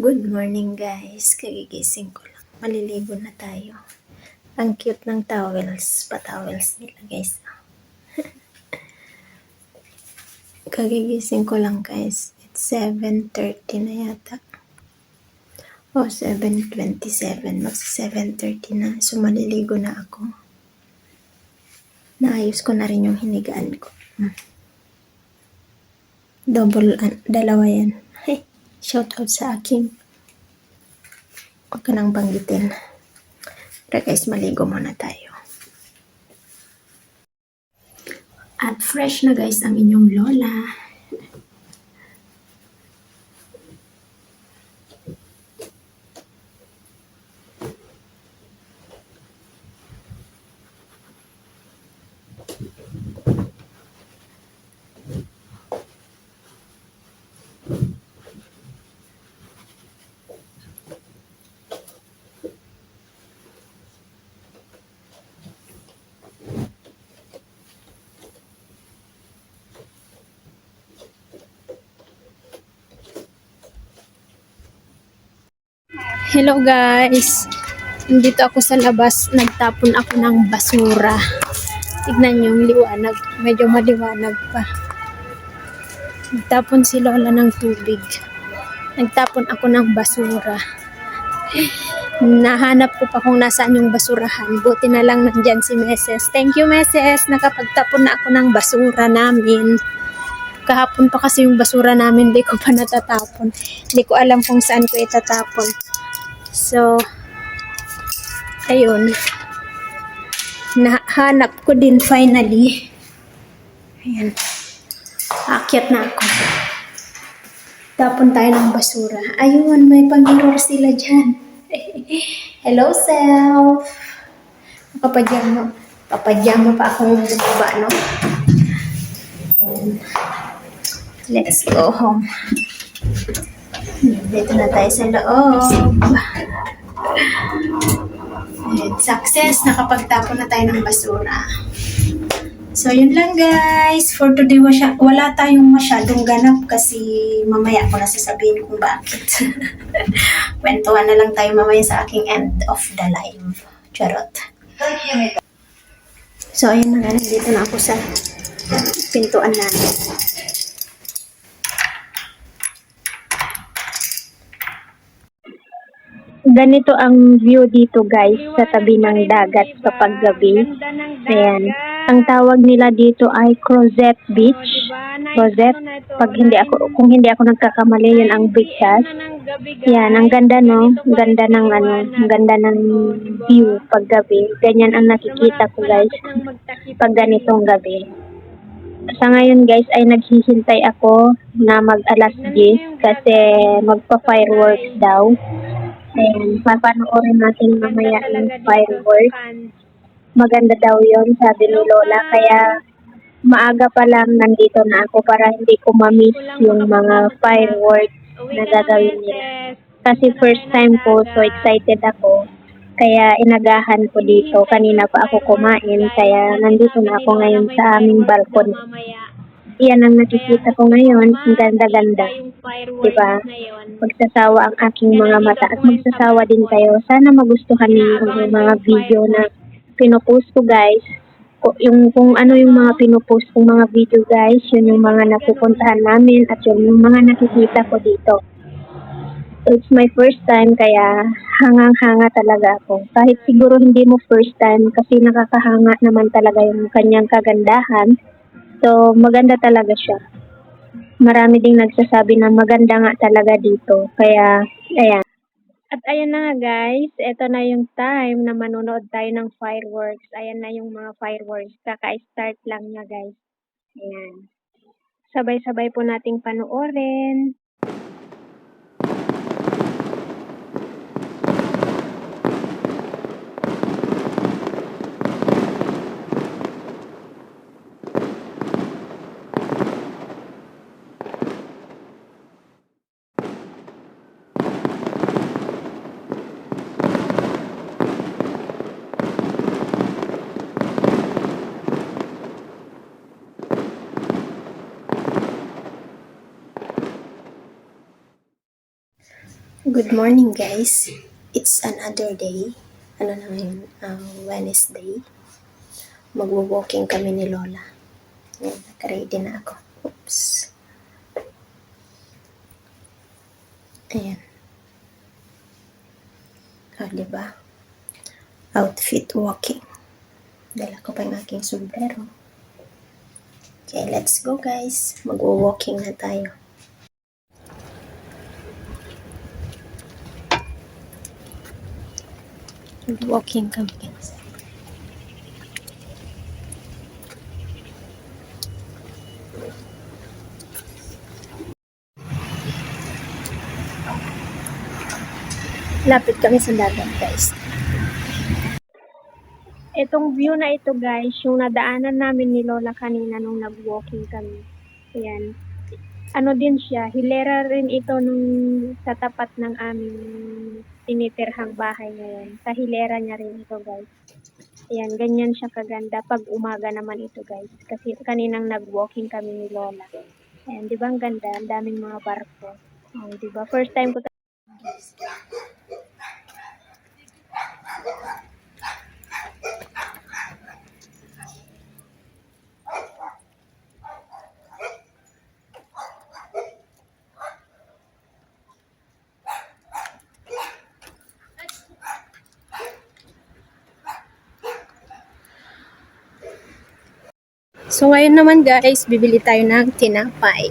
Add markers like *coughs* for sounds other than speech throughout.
Good morning guys. Kagigising ko lang. Maliligo na tayo. Ang cute ng towels. Pa-towels nila guys. *laughs* Kagigising ko lang guys. It's 7.30 na yata. O, 7.27. Magsa 7.30 na. So, maliligo na ako. Naayos ko na rin yung hinigaan ko. Hmm. Double, an- dalawa yan. Shout out sa aking. Huwag ka nang banggitin. Pero guys, maligo muna tayo. At fresh na guys ang inyong lola. Hello guys! Nandito ako sa labas. Nagtapon ako ng basura. Tignan niyo yung liwanag. Medyo maliwanag pa. Nagtapon si Lola ng tubig. Nagtapon ako ng basura. Nahanap ko pa kung nasaan yung basurahan. Buti na lang nandyan si Meses. Thank you, Meses. Nakapagtapon na ako ng basura namin. Kahapon pa kasi yung basura namin, hindi ko pa natatapon. Hindi ko alam kung saan ko itatapon. So, ayun. Nahanap ko din finally. Ayan. Akyat na ako. Tapon tayo ng basura. Ayun, may pang-mirror sila dyan. *laughs* Hello, self. Papadyama. Papadyama pa ako yung bumaba, no? Let's go home. Dito na tayo sa loob. Ayan, success! Nakapagtapon na tayo ng basura. So, yun lang guys. For today, wala tayong masyadong ganap kasi mamaya ko na sasabihin kung bakit. *laughs* Kwentuhan na lang tayo mamaya sa aking end of the live. Charot. So, ayun na nga. Nandito na ako sa pintuan namin. Ganito ang view dito guys sa tabi ng dagat kapag gabi. Ayan. Ang tawag nila dito ay Crozet Beach. Crozet. Pag hindi ako, kung hindi ako nagkakamali, yun ang beaches. Yan, ang ganda no. Ang ganda ng ano, ang ganda ng view pag gabi. Ganyan ang nakikita ko guys pag ganitong gabi. Sa ngayon guys ay naghihintay ako na mag alas 10 kasi magpa-fireworks daw. And papanoorin natin mamaya ng fireworks. Maganda daw yon sabi ni Lola. Kaya maaga pa lang nandito na ako para hindi ko ma-miss yung mga fireworks na gagawin nila. Kasi first time ko, so excited ako. Kaya inagahan ko dito. Kanina pa ako kumain. Kaya nandito na ako ngayon sa aming balkon. Iyan ang nakikita ko ngayon. Ang ganda-ganda. Diba? Magsasawa ang aking mga mata at magsasawa din kayo. Sana magustuhan niyo ang mga video na pinopost ko guys. Yung kung ano yung mga pinopost kong mga video guys, yun yung mga napupuntahan namin at yun yung mga nakikita ko dito. It's my first time kaya hangang-hanga talaga ako. Kahit siguro hindi mo first time kasi nakakahanga naman talaga yung kanyang kagandahan. So maganda talaga siya. Marami ding nagsasabi na maganda nga talaga dito. Kaya ayan. At ayan na nga guys, ito na yung time na manonood tayo ng fireworks. Ayan na yung mga fireworks. Kaka-start lang niya guys. Ayan. Sabay-sabay po nating panoorin. Good morning guys. It's another day. Ano na ngayon? Uh, Wednesday. Magwo-walking kami ni Lola. Ayan, nakaready na ako. Oops. Ayan. O, oh, diba? Outfit walking. Dala ko pa yung aking sombrero. Okay, let's go guys. Magwo-walking na tayo. Walking guys. Lapit kami sa dagat guys. Itong view na ito guys, yung nadaanan namin ni Lola kanina nung nag-walking kami. Ayan. Ano din siya, hilera rin ito nung sa tapat ng aming tinitirhang bahay ngayon. Sa hilera niya rin ito guys. Ayan, ganyan siya kaganda pag umaga naman ito guys. Kasi kaninang nag-walking kami ni Lola. Ayan, di ba ang ganda? Ang daming mga barko. Oh, di ba? First time ko So ngayon naman guys, bibili tayo ng tinapay.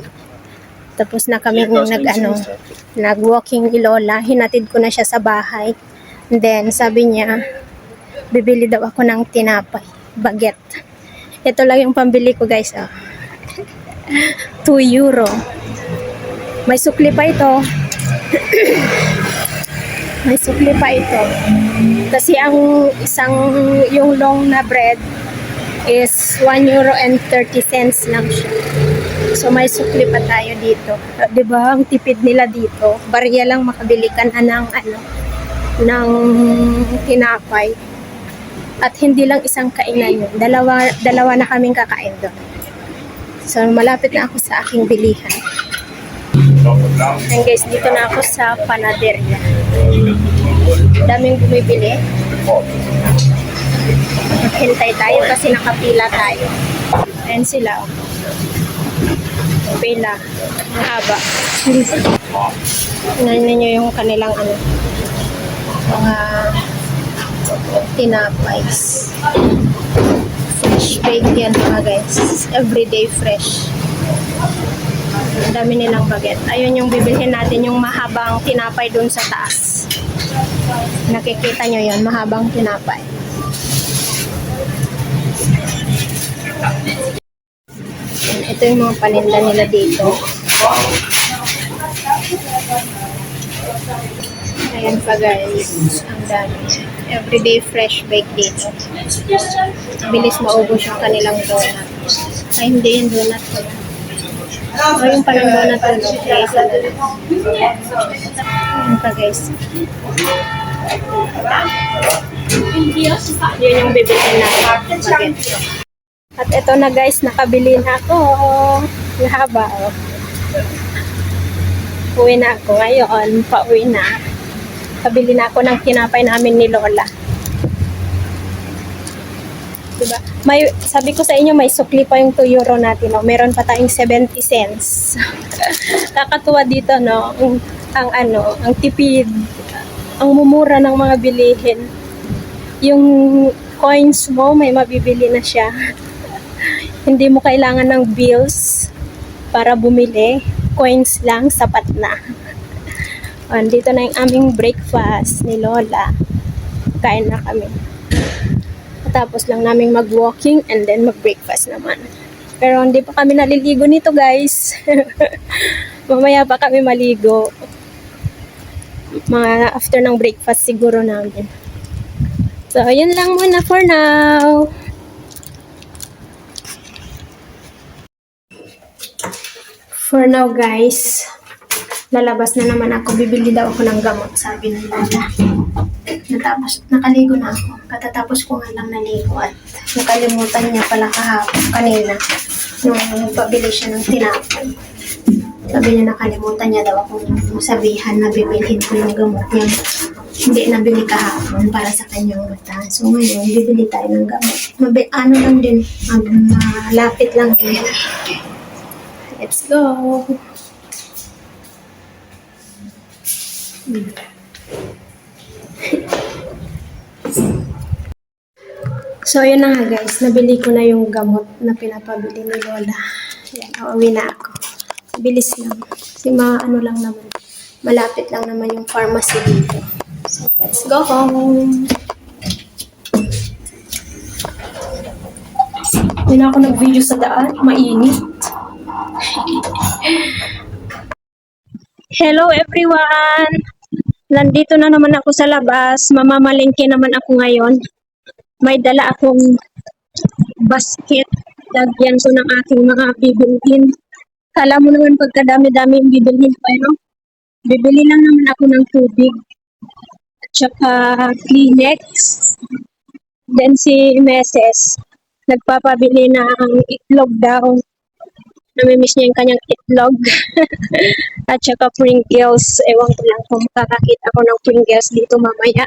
Tapos na kami nag ano, nag-walking ni Lola, hinatid ko na siya sa bahay. And then sabi niya, bibili daw ako ng tinapay, baget. Ito lang yung pambili ko guys, *laughs* oh. 2 euro. May sukli pa ito. *coughs* May sukli pa ito. Kasi ang isang yung long na bread is 1 euro and 30 cents lang siya. So may sukli pa tayo dito. Uh, 'Di ba? Ang tipid nila dito. Barya lang makabili ka na ng ano ng tinapay. At hindi lang isang kainan yun. Dalawa, dalawa na kaming kakain doon. So malapit na ako sa aking bilihan. And guys, dito na ako sa panaderia. Daming bumibili. Hintay tayo kasi nakapila tayo. Ayan sila. oh. Pila. Ang haba. *laughs* Tingnan ninyo yung kanilang ano. Mga tinapais. Fresh baked yan mga guys. Everyday fresh. Ang dami nilang baget. Ayun yung bibilhin natin yung mahabang tinapay dun sa taas. Nakikita nyo yun, mahabang tinapay. Ito yung mga paninda nila dito. Ayan pa guys. Ang dami. Everyday fresh bake dito. Bilis maubos yung kanilang donut. Ay, hindi yung donut ko. O, yung palang donut ko. no? Guys, ano. Ayan pa guys. Yun yung bibiliin natin. At ito na guys, nakabili na ako. Ang haba oh. Uwi na ako ngayon. Pauwi na. Kabili na ako ng kinapay namin ni Lola. Diba? May, sabi ko sa inyo, may sukli pa yung 2 euro natin. No? Meron pa tayong 70 cents. *laughs* Kakatuwa dito, no? Ang, ang ano, ang tipid. Ang mumura ng mga bilihin. Yung coins mo, may mabibili na siya. Hindi mo kailangan ng bills para bumili. Coins lang, sapat na. *laughs* Andito na yung aming breakfast ni Lola. Kain na kami. Tapos lang naming mag-walking and then mag-breakfast naman. Pero hindi pa kami naliligo nito guys. *laughs* Mamaya pa kami maligo. Mga after ng breakfast siguro namin. So, yun lang muna for now. For now guys, lalabas na naman ako. Bibili daw ako ng gamot, sabi ng Lola. Natapos, nakaligo na ako. Katatapos ko nga lang naligo at nakalimutan niya pala kahapon kanina nung pabili siya ng tinapay. Sabi niya nakalimutan niya daw akong sabihan na bibilhin ko yung gamot niya. Hindi nabili kahapon para sa kanyang mata. So ngayon, bibili tayo ng gamot. Mabi ano lang din, malapit lang din. Let's go! So, yun na nga guys. Nabili ko na yung gamot na pinapabili ni Lola. Yan, uuwi na ako. Bilis lang. Kasi ma, ano lang naman. Malapit lang naman yung pharmacy dito. So, let's go home. Na ako nag-video sa daan. Mainit. Hello everyone! Nandito na naman ako sa labas. Mamamalingke naman ako ngayon. May dala akong basket. Lagyan ko ng aking mga bibilhin. Kala mo naman pagkadami-dami yung bibilhin ko, no? Bibili lang naman ako ng tubig. At saka Kleenex. Then si Meses, nagpapabili na ang itlog daw. Namimiss niya yung kanyang itlog. *laughs* At saka Pringles. Ewan ko lang kung makakakita ako ng Pringles dito mamaya.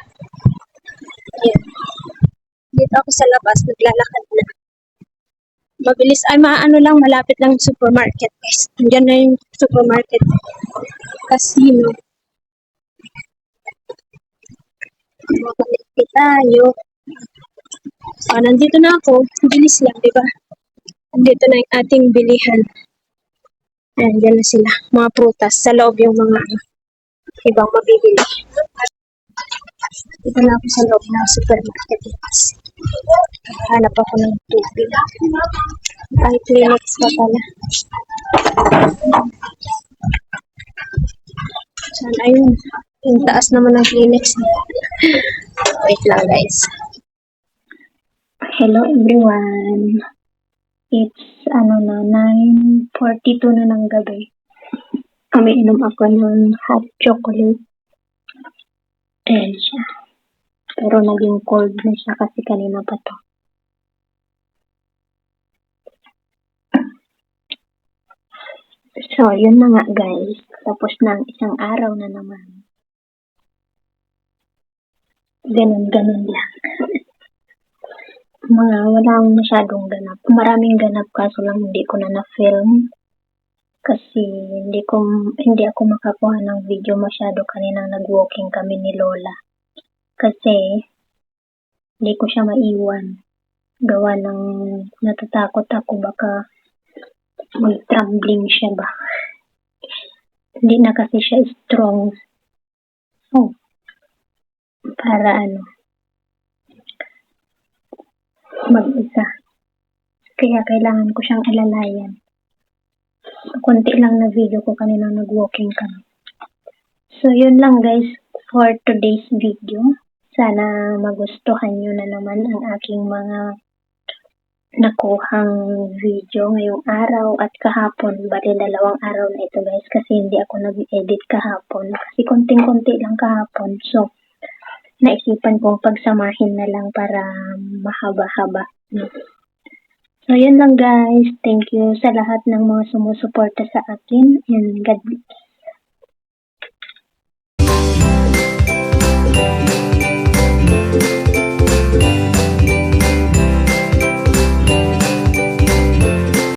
Ayan. Dito ako sa labas, naglalakad na. Mabilis, ay maano lang, malapit lang supermarket guys. Diyan na yung supermarket. Casino. Mabalik tayo. So, nandito na ako. Bilis lang, di ba? Nandito na yung ating bilihan. Ayan, dyan na sila. Mga prutas. Sa loob yung mga ibang mabibili. Dito na ako sa loob ng supermarket. Hanap ako ng tubig. Ay, Kleenex pa pala. Saan? Ayun. Yung taas naman ng Kleenex. Wait lang, guys. Hello, everyone. It's, ano na, 9.42 na ng gabi. Umiinom ako ng hot chocolate. Ayan siya. Pero naging cold na siya kasi kanina pa to. So, yun na nga guys. Tapos ng isang araw na naman. Ganun, ganun lang. *laughs* Mga walang masyadong ganap. Maraming ganap kaso lang hindi ko na na-film. Kasi hindi ko hindi ako makakuha ng video masyado kaninang nag-walking kami ni Lola. Kasi hindi ko siya maiwan. Gawa ng natatakot ako baka mag-trembling siya ba. Hindi na kasi siya strong. Oh. Para ano. Mag-isa. Kaya kailangan ko siyang alalayan. Kunti lang na video ko kanina nag-walking kami. So, yun lang guys for today's video. Sana magustuhan nyo na naman ang aking mga nakuhang video ngayong araw at kahapon. Bali, dalawang araw na ito guys kasi hindi ako nag-edit kahapon. Kasi konting-konti lang kahapon. So, naisipan kong pagsamahin na lang para mahaba-haba. So, yun lang guys. Thank you sa lahat ng mga sumusuporta sa akin. And God bless.